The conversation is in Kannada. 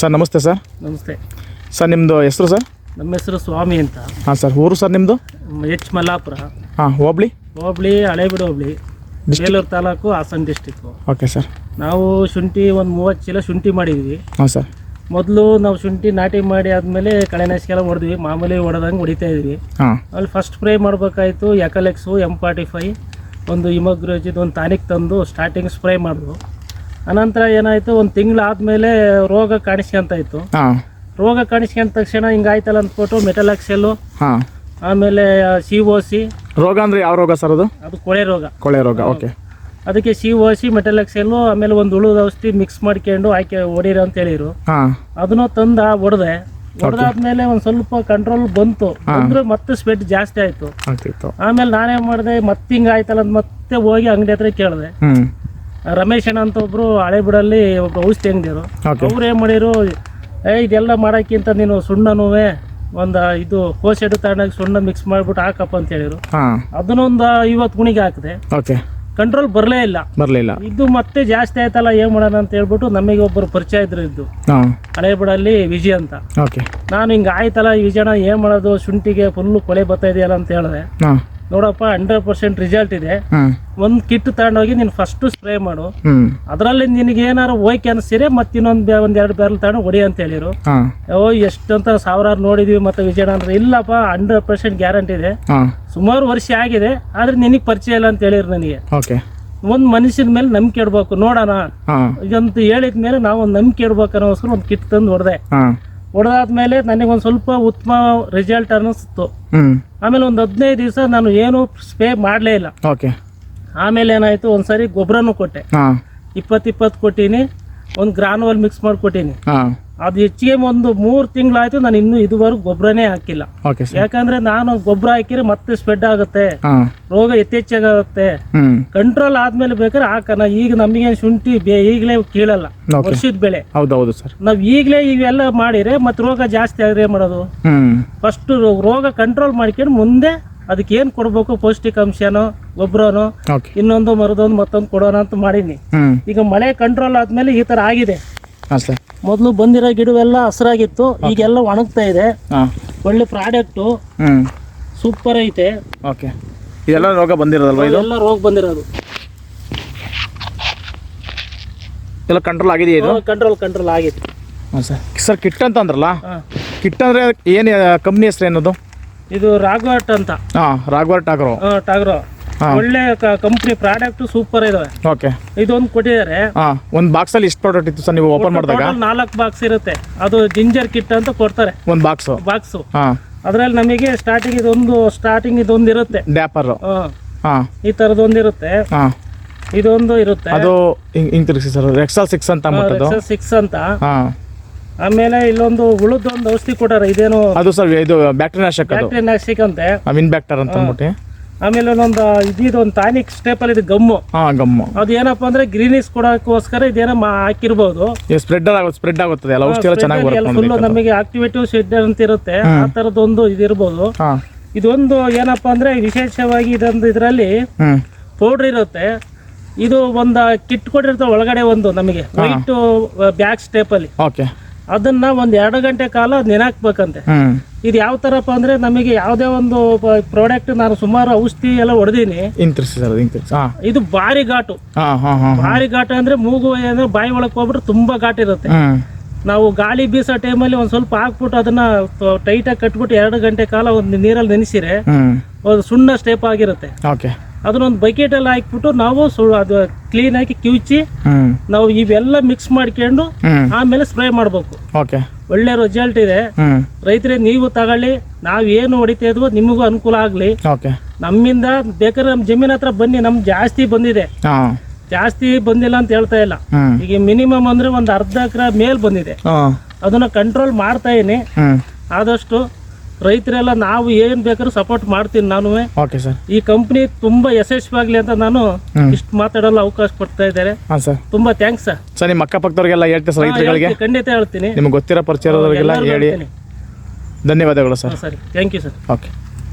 ಸರ್ ನಮಸ್ತೆ ಸರ್. ನಮಸ್ತೆ. ಸರ್ ನಿಮ್ಮದು ಹೆಸರು ಸರ್? ನಮ್ಮ ಹೆಸರು ಸ್ವಾಮಿ ಅಂತ. ಹಾಂ ಸರ್ ಊರು ಸರ್ ನಿಮ್ಮದು ಎಚ್ ಮಲ್ಲಾಪುರ. ಹಾಂ ಹೋಬ್ಳಿ? ಹೋಬ್ಳಿ ಹಳೇಬೀಡು ಹೋಬ್ಳಿ. Belur taluk Hassan district okay sir. ನಾವು ಶುಂಠಿ ಒಂದು ಮೂವತ್ತು ಚೀಲ ಶುಂಠಿ ಮಾಡಿದ್ವಿ. ಹಾಂ ಸರ್. ಮೊದಲು ನಾವು ಶುಂಠಿ ನಾಟಿ ಮಾಡಿ ಆದಮೇಲೆ ಕಳೆನಾಶಿಕೆಲ್ಲ ಹೊಡೆದ್ವಿ ಮಾಮೂಲಿ ಹೊಡೆದಂಗೆ ಹೊಡಿತಾ ಇದ್ವಿ. ಹಾಂ. ಅಲ್ಲಿ ಫಸ್ಟ್ ಸ್ಪ್ರೇ ಮಾಡಬೇಕಾಯ್ತು ಎಕಲೆಕ್ಸು ಎಂ ಫಾರ್ಟಿ ಫೈ ಒಂದು ಇಮೋಗ್ರೋಜಿದ್ ಒಂದು ಟಾನಿಕ್ ತಂದು ಸ್ಟಾರ್ಟಿಂಗ್ ಸ್ಪ್ರೇ ಮಾಡಿದ್ರು. ಅನಂತರ ಏನಾಯ್ತು? ಒಂದು ತಿಂಗಳಾದಮೇಲೆ ರೋಗ ಕಾಣಿಸ್ಕೊಂತ ಇತ್ತು. ರೋಗ ಕಾಣಿಸ್ಕೊಂಡ ತಕ್ಷಣ ಹಿಂಗಾಯ್ತಲ್ಲ ಅಂದ್ಬಿಟ್ಟು ಮೆಟಲಾಕ್ಸೆಲ್ಲು ಆಮೇಲೆ ಸಿ ಒ ಸಿ. ರೋಗ ಅಂದ್ರೆ ಯಾವ ರೋಗ ಸರ್ ಅದು? ಅದು ಕೊಳೆ ರೋಗ. ಕೊಳೆ ರೋಗ ಓಕೆ. ಅದಕ್ಕೆ ಸಿ ಒ ಸಿ ಮೆಟಲಾಕ್ಸೆಲ್ಲು ಆಮೇಲೆ ಒಂದು ಉಳಿದ ಔಷಧಿ ಮಿಕ್ಸ್ ಮಾಡ್ಕೊಂಡು ಆಯ್ಕೆ ಹೊಡೀರಿ ಅಂತ ಹೇಳಿರು ಅದನ್ನ ತಂದ ಹೊಡೆದೆ ಹೊಡೆದಾದ್ಮೇಲೆ ಒಂದ್ ಸ್ವಲ್ಪ ಕಂಟ್ರೋಲ್ ಬಂತು. ಅಂದ್ರೆ ಮತ್ತೆ ಸ್ವೆಟ್ ಜಾಸ್ತಿ ಆಯ್ತು. ಆಮೇಲೆ ನಾನೇ ಮಾಡಿದೆ ಮತ್ತೆ ಹಿಂಗಾಯ್ತಲ್ಲ ಅಂತ ಮತ್ತೆ ಹೋಗಿ ಅಂಗಡಿ ಹತ್ರ ಕೇಳಿದೆ. ರಮೇಶ್ ಅಣ್ಣ ಅಂತ ಒಬ್ರು ಹಳೆಬಿಡಲ್ಲಿ ಒಬ್ಬ ಔಷಧಿ ಅಂಗಡಿಯರು ಅವ್ರು ಏನ್ ಮಾಡಿರು ಏ ಇದೆಲ್ಲ ಮಾಡೋಕ್ಕಿಂತ ನೀನು ಸುಣ್ಣನುವೆ ಒಂದು ಇದು ಕೋಸೆಡು ತಾಣಕ್ಕೆ ಸುಣ್ಣ ಮಿಕ್ಸ್ ಮಾಡಿಬಿಟ್ಟು ಹಾಕಪ್ಪ ಅಂತ ಹೇಳಿರು ಅದನ್ನೊಂದು ಐವತ್ತು ಗುಣಿಗೆ ಹಾಕಿದೆ. ಓಕೆ ಕಂಟ್ರೋಲ್ ಬರಲೇ ಇಲ್ಲ. ಬರಲಿಲ್ಲ ಇದು ಮತ್ತೆ ಜಾಸ್ತಿ ಆಯ್ತಲ್ಲ ಏನ್ ಮಾಡೋಣ ಅಂತ ಹೇಳ್ಬಿಟ್ಟು ನಮಗೆ ಒಬ್ಬರು ಪರಿಚಯ ಇದ್ರು ಇದ್ದು. ಹಾಂ. ಹಳೆ ಬಿಡಲ್ಲಿ ವಿಜಯ್ ಅಂತ. ಓಕೆ ನಾನು ಹಿಂಗೆ ಆಯ್ತಲ್ಲ ವಿಜಯಣ್ಣ ಏನ್ ಮಾಡೋದು ಶುಂಠಿಗೆ ಫುಲ್ ಕೊಳೆ ಬರ್ತಾ ಇದೆಯಲ್ಲ ಅಂತ ಹೇಳಿದೆ. ನೋಡಪ್ಪ ಹಂಡ್ರೆಡ್ ಪರ್ಸೆಂಟ್ ರಿಸಲ್ಟ್ ಇದೆ. ಒಂದ್ ಕಿಟ್ ತಗೊಂಡೋಗಿ ನೀನ್ ಫಸ್ಟ್ ಸ್ಪ್ರೇ ಮಾಡು. ಅದ್ರಲ್ಲಿ ನಿನಗೆ ಏನಾರು ಹೋಯ್ಕೆ ಅನಿಸ್ತೀರಿ ಮತ್ತೆ ಇನ್ನೊಂದ್ ಒಂದ್ ಎರಡ್ ಬ್ಯಾರಲ್ ತಗೊಂಡು ಹೊಡಿ ಅಂತ ಹೇಳಿರು. ಓ ಎಷ್ಟಂತ ಸಾವಿರಾರು ನೋಡಿದೀವಿ ಮತ್ತೆ ವಿಜಯಣ ಅಂದ್ರೆ ಇಲ್ಲಪ್ಪ ಹಂಡ್ರೆಡ್ ಪರ್ಸೆಂಟ್ ಗ್ಯಾರಂಟಿ ಇದೆ. ಸುಮಾರು ವರ್ಷ ಆಗಿದೆ ಆದ್ರೆ ನಿನಗೆ ಪರಿಚಯ ಇಲ್ಲ ಅಂತ ಹೇಳಿರು ನನಗೆ. ಒಂದ್ ಮನುಷ್ಯನ ಮೇಲೆ ನಂಬಿಕೆ ಇಡ್ಬೇಕು ನೋಡೋಣ. ಇದಂತ ಹೇಳಿದ್ಮೇಲೆ ನಾವು ಒಂದ್ ನಂಬಿಕೆ ಇಡ್ಬೇಕನ್ನೋಸ್ಕರ ಒಂದ್ ಕಿಟ್ ತಂದು ಹೊಡೆದೆ. ಹೊಡೆದಾದ್ಮೇಲೆ ನನಗೆ ಒಂದು ಸ್ವಲ್ಪ ಉತ್ತಮ ರಿಸಲ್ಟ್ ಅನ್ನಿಸ್ತು ಆಮೇಲೆ ಒಂದು ಹದಿನೈದು ದಿವಸ ನಾನು ಏನು ಸ್ಪ್ರೇ ಮಾಡಲೇ ಇಲ್ಲ. ಓಕೆ. ಆಮೇಲೆ ಏನಾಯ್ತು ಒಂದ್ಸರಿ ಗೊಬ್ಬರನೂ ಕೊಟ್ಟೆ. ಇಪ್ಪತ್ತು ಇಪ್ಪತ್ತು ಕೊಟ್ಟೀನಿ ಒಂದು ಗ್ರಾನುವಲ್ ಮಿಕ್ಸ್ ಮಾಡಿ ಕೊಟ್ಟಿನಿ ಅದು ಹೆಚ್ಚಿಗೆ ಒಂದು ಮೂರು ತಿಂಗಳಾಯ್ತು ನಾನು ಇನ್ನು ಇದುವರೆಗೂ ಗೊಬ್ಬರನೇ ಹಾಕಿಲ್ಲ. ಓಕೆ ಸರ್ ಯಾಕಂದ್ರೆ ನಾನು ಗೊಬ್ಬರ ಹಾಕಿದ್ರೆ ಮತ್ತೆ ಸ್ಪ್ರೆಡ್ ಆಗುತ್ತೆ. ರೋಗ ಯಥೇಚ್ಛಾಗುತ್ತೆ ಕಂಟ್ರೋಲ್ ಆದ್ಮೇಲೆ ಬೇಕಾದ್ರೆ ಹಾಕೋಣ ಈಗ ನಮಗೆ ಶುಂಠಿ ಬೇ ಈಗಲೇ ಕೀಳಲ್ಲ. ವರ್ಷದ ಬೆಳೆ. ಹೌದೌದು ಸರ್ ನಾವು ಈಗಲೇ ಇವೆಲ್ಲ ಮಾಡಿದ್ರೆ ಮತ್ತೆ ರೋಗ ಜಾಸ್ತಿ ಆದ್ರೆ ಏನು ಮಾಡೋದು? ಫಸ್ಟ್ ರೋಗ ಕಂಟ್ರೋಲ್ ಮಾಡ್ಕೊಂಡು ಮುಂದೆ ಅದಕ್ಕೆ ಏನ್ ಕೊಡ್ಬೇಕು? ಪೌಷ್ಟಿಕಾಂಶನೋ ಗೊಬ್ಬರನೋ ಇನ್ನೊಂದು ಮರದೊಂದು ಮತ್ತೊಂದು ಕೊಡೋಣ ಅಂತ ಮಾಡೀನಿ. ಈಗ ಮಳೆ ಕಂಟ್ರೋಲ್ ಆದ್ಮೇಲೆ ಈ ತರ ಆಗಿದೆ. ಮೊದಲು ಬಂದಿರೋ ಗಿಡವೆಲ್ಲ ಹಸಿರಾಗಿತ್ತು ಈಗೆಲ್ಲ ಒಣಗ್ತಾ ಇದೆ. ಒಳ್ಳೆ ಪ್ರಾಡಕ್ಟು. ಸೂಪರ್ ಐತೆ. ಓಕೆ ಇದೆಲ್ಲ ರೋಗ ಬಂದಿರೋದಲ್ವಾ ಇದೆಲ್ಲ ರೋಗ ಬಂದಿರೋದು. ಎಲ್ಲ ಕಂಟ್ರೋಲ್ ಆಗಿದೆಯಾ ಇದು? ಕಂಟ್ರೋಲ್ ಕಂಟ್ರೋಲ್ ಆಗಿದೆ ಹಾಂ ಸರ್. ಸರ್ ಕಿಟ್ ಅಂತ ಅಂದ್ರಲ್ಲ? ಕಿಟ್ ಅಂದರೆ ಏನು ಕಂಪ್ನಿ ಹೆಸರು ಏನದು? ಇದು ರಾಘವಟ್ ಅಂತ. ಹಾಂ ರಾಘವರ್ ಟಾಗ್ರೋ ಟಾಗ್ರೋ. ಒಳ್ಳೆ ಕಂಪ್ನಿ ಪ್ರಾಡಕ್ಟ್ ಸೂಪರ್ ಇದಾವೆ. ಓಕೆ ಇದೊಂದು ಕೊಟ್ಟಿದ್ದಾರೆ. ಹಾ ಒಂದು ಬಾಕ್ಸಲ್ಲಿ ಇಷ್ಟು ಪ್ರಾಡಕ್ಟ್ ಇತ್ತು ಸರ್ ನೀವು ಓಪನ್ ಮಾಡಿದಾಗ? ನಾಲ್ಕು ಬಾಕ್ಸ್ ಇರುತ್ತೆ. ಅದು ಜಿಂಜರ್ ಕಿಟ್ ಅಂತ ಕೊಡ್ತಾರೆ. ಒಂದು ಬಾಕ್ಸ್ ಬಾಕ್ಸ್ ಹಾಂ. ಅದ್ರಲ್ಲಿ ನಮಗೆ ಸ್ಟಾರ್ಟಿಂಗ್ ಇದೊಂದು ಸ್ಟಾರ್ಟಿಂಗ್ ಇದೊಂದು ಇರುತ್ತೆ. ಡ್ಯಾಪರ್ ಹಾ. ಈ ತರದ್ ಇರುತ್ತೆ. ಹಾಂ. ಇದೊಂದು ಇರುತ್ತೆ. ಅದು ಹಿಂಗ್ ತಿರುಗಿಸಿ ಸರ್ ಎಕ್ಸಲ್ ಸಿಕ್ಸ್ ಅಂತ ಸಿಕ್ಸ್ ಅಂತ. ಹಾಂ. ಆಮೇಲೆ ಇಲ್ಲೊಂದು ಉಳಿದೊಂದು ಔಷಧಿ ಕೊಟ್ಟಾರ ಇದೇನು ಅದು ಸರ್ ಇದು ಬ್ಯಾಕ್ಟೀರಿಯಾ ನಾಶಕ ಬ್ಯಾಕ್ಟೀರಿಯಾ ಅಂತೆ ವಿನ್ ಬ್ಯಾಕ್ಟರ್ ಅಂತ ಅಂದ್ಬಿಟ್ಟು. ಆಮೇಲೆ ಒಂದೊಂದು ಇದಿದು ಒಂದು ಟಾನಿಕ್ ಸ್ಟೇಪಲ್ ಇದು ಗಮ್ಮು. ಹಾಂ ಗಮ್ಮು. ಅದು ಏನಪ್ಪಾ ಅಂದ್ರೆ ಗ್ರೀನಿಸ್ ಕೊಡೋಕ್ಕೋಸ್ಕರ ಇದೇನೋ ಹಾಕಿರ್ಬೋದು. ಇದು ಸ್ಪ್ರೆಡ್ ಆಗುತ್ತೆ ಸ್ಪ್ರೆಡ್ ಆಗುತ್ತದೆ ಎಲ್ಲ ಔಷಧಿ ಎಲ್ಲ ಚೆನ್ನಾಗಿ ಬರುತ್ತೆ ಫುಲ್ ನಮಗೆ ಆಕ್ಟಿವೇಟಿವ್ ಶೆಡ್ ಅಂತ ಇರುತ್ತೆ. ಆ ತರದೊಂದು ಇದಿರ್ಬೋದು. ಹಾಂ. ಇದೊಂದು ಏನಪ್ಪಾ ಅಂದ್ರೆ ವಿಶೇಷವಾಗಿ ಇದೊಂದು ಇದರಲ್ಲಿ ಪೌಡರ್ ಇರುತ್ತೆ. ಇದು ಒಂದು ಕಿಟ್ ಕೊಟ್ಟಿರುತ್ತೆ ಒಳಗಡೆ ಒಂದು ನಮಗೆ. ವೈಟ್ ಬ್ಯಾಕ್ ಸ್ಟೇಪಲ್ಲಿ ಓಕೆ ಅದನ್ನ ಒಂದು ಎರಡು ಗಂಟೆ ಕಾಲ ನೆನಾಕ್ಬೇಕಂತೆ. ಇದು ಯಾವ ತರಪ್ಪ ಅಂದ್ರೆ ನಮಗೆ ಯಾವುದೇ ಒಂದು ಪ್ರಾಡಕ್ಟ್ ನಾನು ಸುಮಾರು ಔಷಧಿ ಎಲ್ಲ ಹೊಡೆದೀನಿ. ಇದು ಭಾರಿ ಘಾಟು. ಭಾರಿ ಘಾಟು ಅಂದ್ರೆ ಮೂಗು ಅಂದ್ರೆ ಬಾಯಿ ಒಳಗೆ ಹೋಗ್ಬಿಟ್ರೆ ತುಂಬಾ ಘಾಟ್ ಇರುತ್ತೆ. ನಾವು ಗಾಳಿ ಬೀಸೋ ಟೈಮಲ್ಲಿ ಒಂದ್ ಸ್ವಲ್ಪ ಹಾಕ್ಬಿಟ್ಟು ಅದನ್ನ ಟೈಟ್ ಆಗಿ ಕಟ್ಬಿಟ್ಟು ಎರಡು ಗಂಟೆ ಕಾಲ ಒಂದು ನೀರಲ್ಲಿ ನೆನೆಸಿರೆ ಒಂದು ಸುಣ್ಣ ಸ್ಟೇಪ್ ಆಗಿರುತ್ತೆ. ಅದನ್ನೊಂದು ಬಕೆಟಲ್ಲಿ ಹಾಕ್ಬಿಟ್ಟು ನಾವು ಅದು ಕ್ಲೀನ್ ಆಗಿ ಕಿವುಚಿ ನಾವು ಇವೆಲ್ಲ ಮಿಕ್ಸ್ ಮಾಡ್ಕೊಂಡು ಆಮೇಲೆ ಸ್ಪ್ರೇ ಮಾಡಬೇಕು. ಓಕೆ ಒಳ್ಳೆ ರಿಸಲ್ಟ್ ಇದೆ. ರೈತರೇ ನೀವು ತಗೊಳ್ಳಿ ನಾವು ಏನು ಹೊಡಿತಾ ಇದ್ವೋ ನಿಮಗೂ ಅನುಕೂಲ ಆಗಲಿ. ಓಕೆ ನಮ್ಮಿಂದ ಬೇಕಾದ್ರೆ ನಮ್ಮ ಜಮೀನ್ ಹತ್ರ ಬನ್ನಿ ನಮ್ಗೆ ಜಾಸ್ತಿ ಬಂದಿದೆ. ಜಾಸ್ತಿ ಬಂದಿಲ್ಲ ಅಂತ ಹೇಳ್ತಾ ಇಲ್ಲ. ಈಗ ಮಿನಿಮಮ್ ಅಂದ್ರೆ ಒಂದು ಅರ್ಧ ಎಕರೆ ಮೇಲ್ ಬಂದಿದೆ. ಅದನ್ನ ಕಂಟ್ರೋಲ್ ಮಾಡ್ತಾ ಇದೀನಿ ಆದಷ್ಟು ರೈತರೆಲ್ಲ ನಾವು ಏನ್ ಬೇಕಾದ್ರೂ ಸಪೋರ್ಟ್ ಮಾಡ್ತೀನಿ ನಾನು ಓಕೆ ಸರ್ ಈ ಕಂಪ್ನಿ ತುಂಬಾ ಯಶಸ್ವಿಯಾಗಲಿ ಅಂತ ನಾನು ಇಷ್ಟು ಮಾತಾಡಲು ಅವಕಾಶ ಕೊಡ್ತಾ ಇದ್ದಾರೆ. ಹಾಂ ಸರ್ ತುಂಬಾ ಥ್ಯಾಂಕ್ಸ್ ಸರ್ ಸರ್ ನಿಮ್ಮ ಅಕ್ಕಪಕ್ಕದವ್ರಿಗೆಲ್ಲ ಹೇಳ್ತೀವಿ ಸರ್ ರೈತರುಗಳಿಗೆ? ಖಂಡಿತ ಹೇಳ್ತೀನಿ. ನಿಮ್ಗೆ ಗೊತ್ತಿರೋ ಪರಿಚಯ ಹೇಳಿ. ಧನ್ಯವಾದಗಳು ಸರ್ ಸರಿ. Thank you sir okay